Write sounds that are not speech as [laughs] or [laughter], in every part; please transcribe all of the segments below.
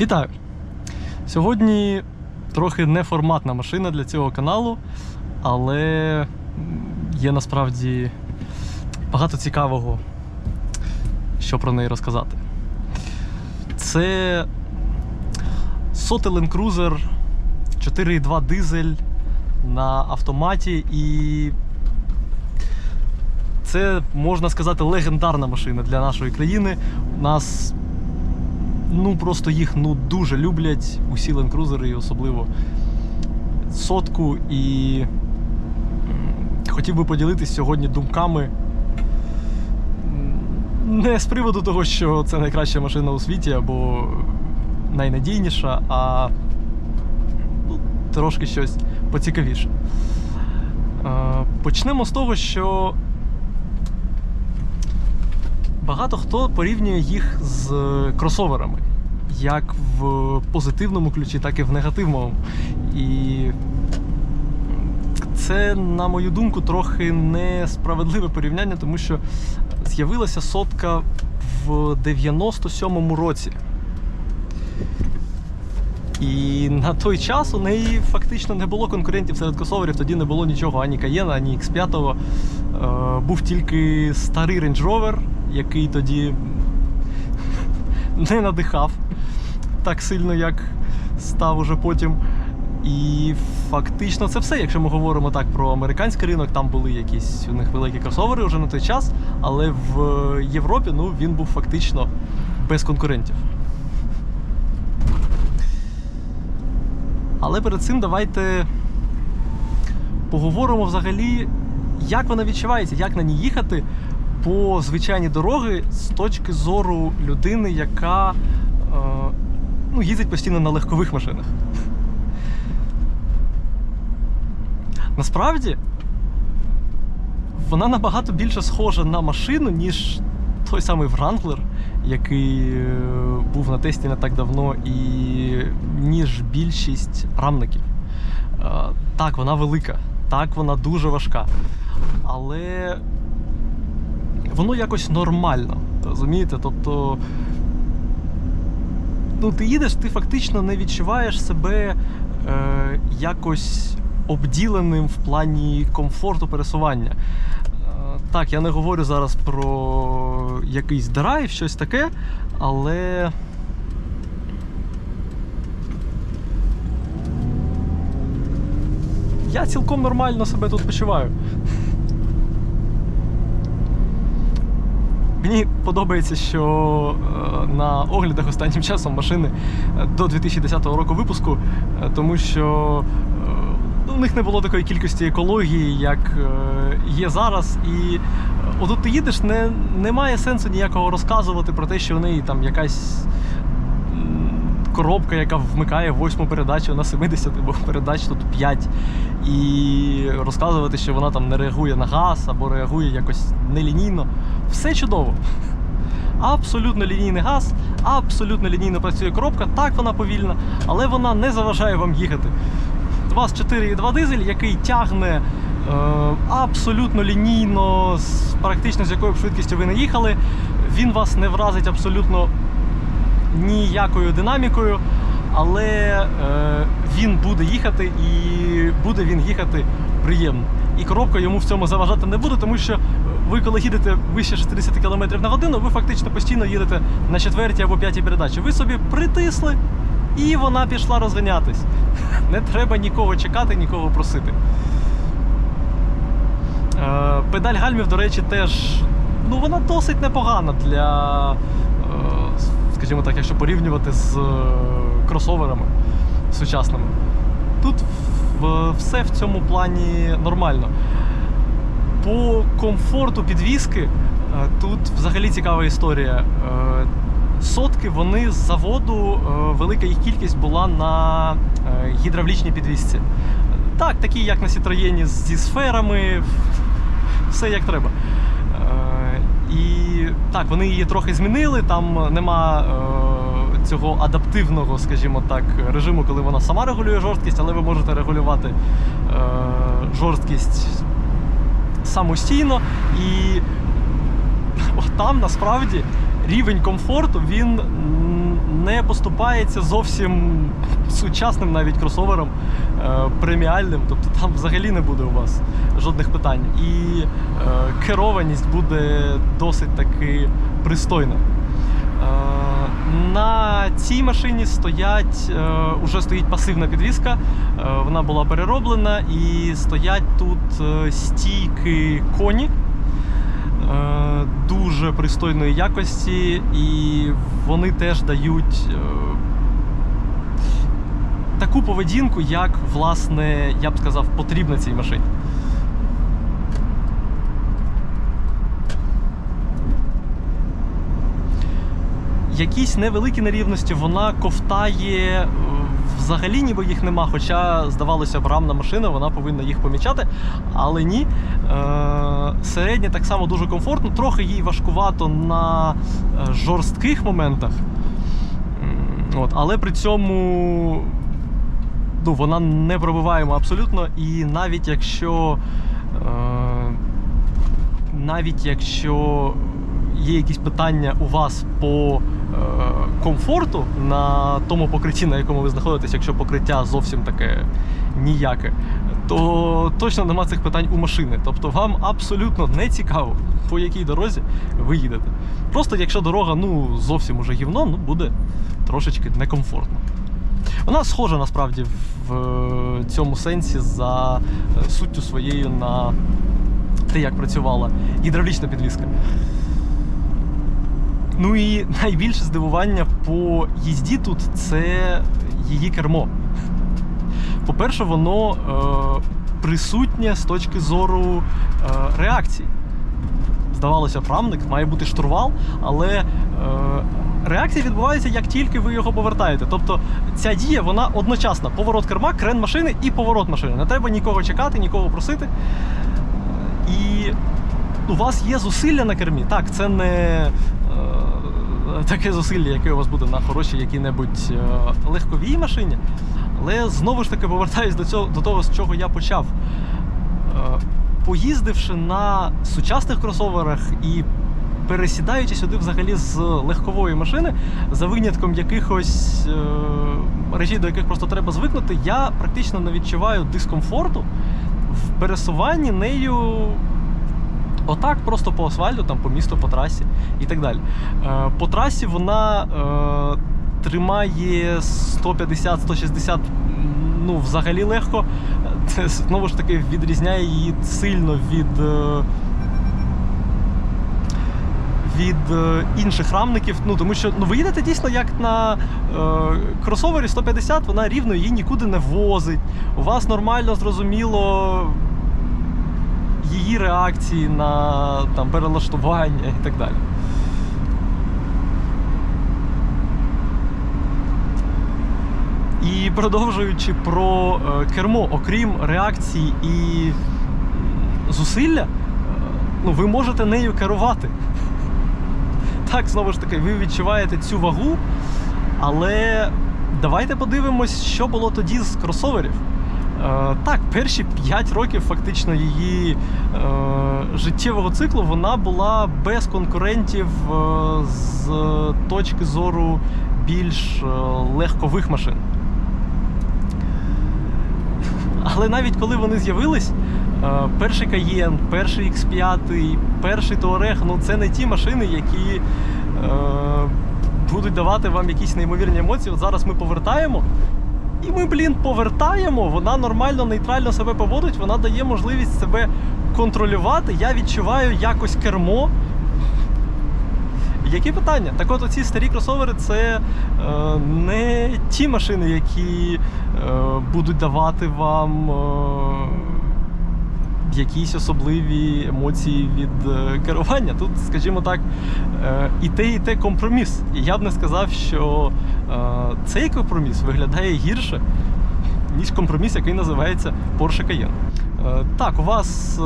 Вітаю! Сьогодні трохи неформатна машина для цього каналу, але є насправді багато цікавого, що про неї розказати. Це сотий Land Cruiser 4.2 дизель на автоматі і це, можна сказати, легендарна машина для нашої країни. У нас ну просто їх ну дуже люблять усі ленкрузери, і особливо сотку. І хотів би поділитись сьогодні думками. Не з приводу того, що це найкраща машина у світі або найнадійніша, а ну, трошки щось поцікавіше. Е, Почнемо з того, що Багато хто порівнює їх з кросоверами, як в позитивному ключі, так і в негативному. І це, на мою думку, трохи несправедливе порівняння, тому що з'явилася сотка в 97-му році. І на той час у неї фактично не було конкурентів серед кросоверів, тоді не було нічого ані Cayenne, ані X5. Е, був тільки старий Range Rover, який тоді не надихав так сильно, як став уже потім. І фактично це все. Якщо ми говоримо так про американський ринок, там були якісь у них великі кросовери вже на той час, але в Європі ну, він був фактично без конкурентів. Але перед цим давайте поговоримо взагалі, як вона відчувається, як на ній їхати по звичайній дороги з точки зору людини, яка е, ну, їздить постійно на легкових машинах. Насправді, вона набагато більше схожа на машину, ніж той самий Wrangler, який е, був на тесті не так давно, і ніж більшість рамників. Е, Так, вона велика, так, вона дуже важка. Але воно якось нормально. Розумієте? Тобто. Ну, ти їдеш, ти фактично не відчуваєш себе е, якось обділеним в плані комфорту пересування. Е, так, я не говорю зараз про якийсь драйв, щось таке, але. Я цілком нормально себе тут почуваю. Мені подобається, що е, на оглядах останнім часом машини е, до 2010 року випуску, е, тому що у них не було такої кількості екології, як є зараз. І отут ти їдеш, не, немає сенсу ніякого розказувати про те, що в неї там якась коробка, яка вмикає восьму передачу на 70, бо передач тут 5. І розказувати, що вона там не реагує на газ або реагує якось нелінійно. Все чудово. Абсолютно лінійний газ, абсолютно лінійно працює коробка. Так вона повільна, але вона не заважає вам їхати. У вас 4,2 дизель, який тягне е, абсолютно лінійно, практично з якою б швидкістю ви не їхали. Він вас не вразить абсолютно ніякою динамікою, але е, він буде їхати і буде він їхати приємно. І коробка йому в цьому заважати не буде, тому що ви, коли їдете вище 60 км на годину, ви фактично постійно їдете на четвертій або п'ятій передачі. Ви собі притисли, і вона пішла розганятись. [laughs] Не треба нікого чекати, нікого просити. Е, Педаль гальмів, до речі, теж ну, вона досить непогана для, е, скажімо так, якщо порівнювати з е, кросоверами сучасними. Тут все в цьому плані нормально. По комфорту підвіски е, тут взагалі цікава історія. Е, Сотки вони з заводу, велика їх кількість була на гідравлічній підвісці. Так, такі, як на Сітроєні зі сферами, все як треба. Е, так, вони її трохи змінили, там нема е, цього адаптивного, скажімо так, режиму, коли вона сама регулює жорсткість, але ви можете регулювати е, жорсткість самостійно. І [laughs] там насправді рівень комфорту він не поступається зовсім сучасним навіть кросовером е, преміальним. Тобто там взагалі не буде у вас жодних питань. І е, керованість буде досить таки пристойна. Е, На цій машині стоять, е, уже стоїть пасивна підвізка. Е, Вона була перероблена і стоять тут стійки коні дуже пристойної якості, і вони теж дають е, таку поведінку, як, власне, я б сказав, потрібна цій машині. Якісь невеликі нерівності вона ковтає е, взагалі, ніби їх нема. Хоча, здавалося б, рамна машина, вона повинна їх помічати. Але ні. Е, середнє так само дуже комфортно, трохи їй важкувато на е, жорстких моментах. От, але при цьому ну, вона не пробиваємо абсолютно. І навіть якщо. Е, навіть якщо є якісь питання у вас по е, комфорту на тому покритті, на якому ви знаходитесь, якщо покриття зовсім таке ніяке, то точно нема цих питань у машини. Тобто вам абсолютно не цікаво, по якій дорозі ви їдете. Просто якщо дорога ну, зовсім уже гівно, ну буде трошечки некомфортно. Вона схожа насправді в е, цьому сенсі за е, суттю своєю на те, як працювала гідравлічна підвізка. Ну і найбільше здивування по їзді тут це її кермо. По-перше, воно е, присутнє з точки зору е, реакції. Здавалося, б, рамник має бути штурвал, але е, реакція відбувається як тільки ви його повертаєте. Тобто ця дія вона одночасна. Поворот керма, крен машини і поворот машини. Не треба нікого чекати, нікого просити. І у вас є зусилля на кермі. Так, це не е, таке зусилля, яке у вас буде на хорошій якій-небудь е, легковій машині. Але знову ж таки повертаюсь до, цього, до того, з чого я почав. Е, поїздивши на сучасних кросоверах і пересідаючи сюди взагалі з легкової машини, за винятком якихось е, речей, до яких просто треба звикнути, я практично не відчуваю дискомфорту в пересуванні нею отак, просто по асфальту, там, по місту, по трасі і так далі. Е, по трасі вона е, тримає 150-160 ну, взагалі легко. Це знову ж таки відрізняє її сильно від. е, Від інших рамників, ну тому що ну ви їдете дійсно як на е, кросовері 150, вона рівно її нікуди не возить. У вас нормально зрозуміло її реакції на там, перелаштування і так далі. І продовжуючи про е, кермо, окрім реакції і зусилля, е, ну, ви можете нею керувати. [laughs] Так, знову ж таки, ви відчуваєте цю вагу, але давайте подивимось, що було тоді з кросоверів. Е, так, перші 5 років фактично її е, життєвого циклу вона була без конкурентів е, з точки зору більш е, легкових машин. Але навіть коли вони з'явились, е, перший Cayenne, перший X5, перший Touareg, ну це не ті машини, які е, будуть давати вам якісь неймовірні емоції. От зараз ми повертаємо. І ми, блін, повертаємо, вона нормально, нейтрально себе поводить, вона дає можливість себе контролювати. Я відчуваю якось кермо. Які питання? Так от оці старі кросовери це е, не ті машини, які е, будуть давати вам е, якісь особливі емоції від е, керування. Тут, скажімо так, е, і те, і те компроміс. І я б не сказав, що е, цей компроміс виглядає гірше, ніж компроміс, який називається Porsche Cayenne. Так, у вас.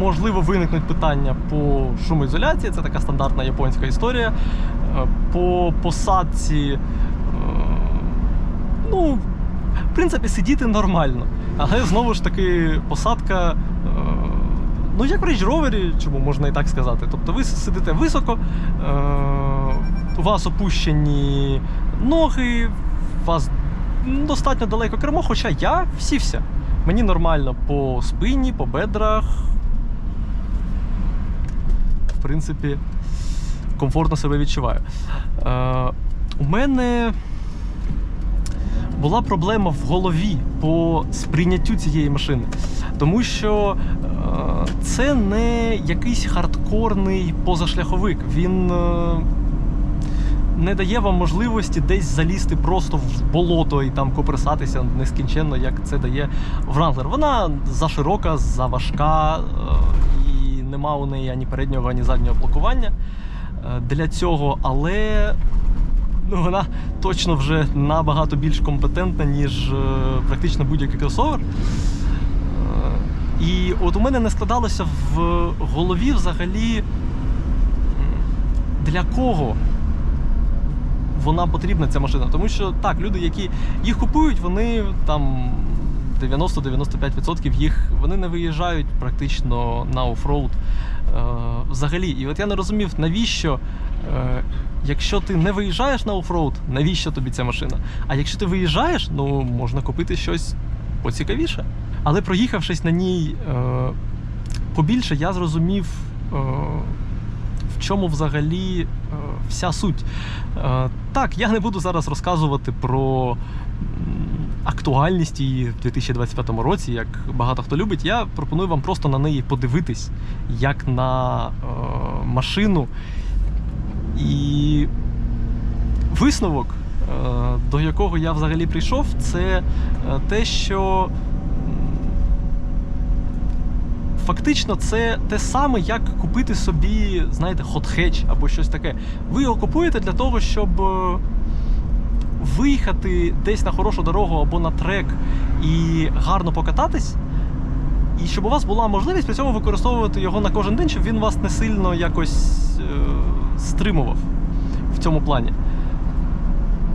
Можливо, виникнуть питання по шумоізоляції, це така стандартна японська історія. По посадці, ну, в принципі, сидіти нормально. Але знову ж таки, посадка, е, ну, як в Range Rover, чому можна і так сказати. Тобто ви сидите високо, е, у вас опущені ноги, у вас достатньо далеко кермо, хоча я всівся. Мені нормально по спині, по бедрах. В принципі, комфортно себе відчуваю. Е, у мене була проблема в голові по сприйняттю цієї машини. Тому що е, це не якийсь хардкорний позашляховик. Він е, не дає вам можливості десь залізти просто в болото і там копирсатися нескінченно, як це дає Wrangler. Вона заширока, заважка, е, і нема у неї ані переднього, ані заднього блокування для цього, але ну, вона точно вже набагато більш компетентна, ніж е, практично будь-який кросовер. Е, І от у мене не складалося в голові взагалі, для кого вона потрібна, ця машина. Тому що так, люди, які їх купують, вони там 90-95% їх вони не виїжджають практично на офроуд е, взагалі. І от я не розумів, навіщо, е, якщо ти не виїжджаєш на офроуд, навіщо тобі ця машина? А якщо ти виїжджаєш, ну можна купити щось поцікавіше. Але проїхавшись на ній е, побільше, я зрозумів. Е, в чому взагалі е, вся суть. Е, так, я не буду зараз розказувати про актуальність її в 2025 році, як багато хто любить. Я пропоную вам просто на неї подивитись, як на е, машину. І висновок, е, до якого я взагалі прийшов, це е, те, що фактично це те саме, як купити собі, знаєте, хот-хедж або щось таке. Ви його купуєте для того, щоб е, виїхати десь на хорошу дорогу або на трек і гарно покататись. І щоб у вас була можливість при цьому використовувати його на кожен день, щоб він вас не сильно якось е, стримував в цьому плані.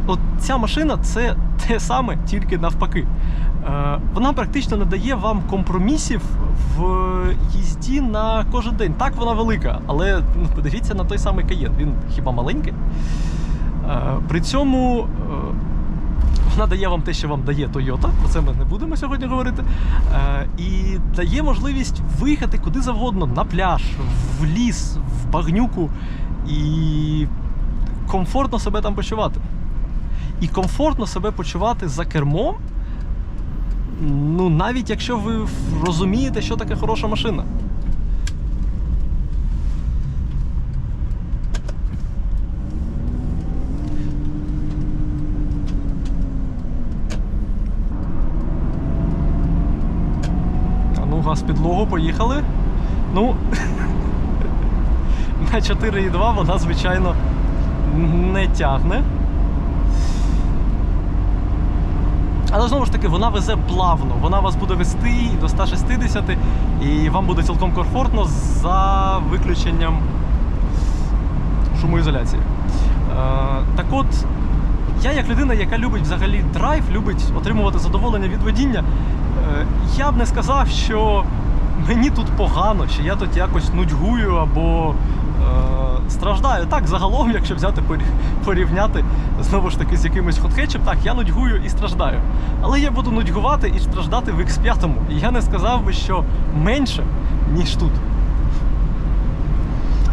От ця машина це те саме, тільки навпаки. Е, вона практично не дає вам компромісів в їзді на кожен день. Так, вона велика, але ну, подивіться на той самий Каєн. Він хіба маленький. Е, при цьому е, вона дає вам те, що вам дає Toyota, про це ми не будемо сьогодні говорити. Е, і дає можливість виїхати куди завгодно на пляж, в ліс, в багнюку і комфортно себе там почувати. І комфортно себе почувати за кермом. Ну, навіть якщо ви розумієте, що таке хороша машина. Ну, підлогу, поїхали. Ну, [laughs] на 4,2 вона, звичайно, не тягне. Але знову ж таки, вона везе плавно. Вона вас буде вести до 160, і вам буде цілком комфортно за виключенням шумоізоляції. Е, так от, я як людина, яка любить взагалі драйв, любить отримувати задоволення від водіння, я б не сказав, що мені тут погано, що я тут якось нудьгую або е, страждаю. Так, загалом, якщо взяти порівняти знову ж таки з якимось хотхетчем, так, я нудьгую і страждаю. Але я буду нудьгувати і страждати в X5. І я не сказав би, що менше, ніж тут.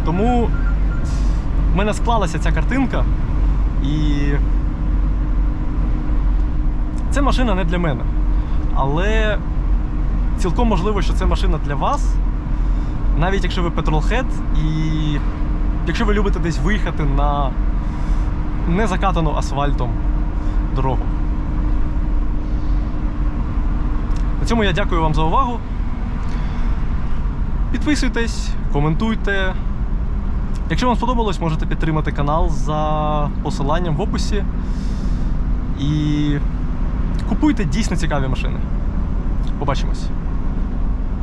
Тому в мене склалася ця картинка, і це машина не для мене. Але цілком можливо, що це машина для вас. Навіть якщо ви петролхед, і якщо ви любите десь виїхати на незакатану асфальтом дорогу. На цьому я дякую вам за увагу. Підписуйтесь, коментуйте. Якщо вам сподобалось, можете підтримати канал за посиланням в описі. І купуйте дійсно цікаві машини. Побачимось.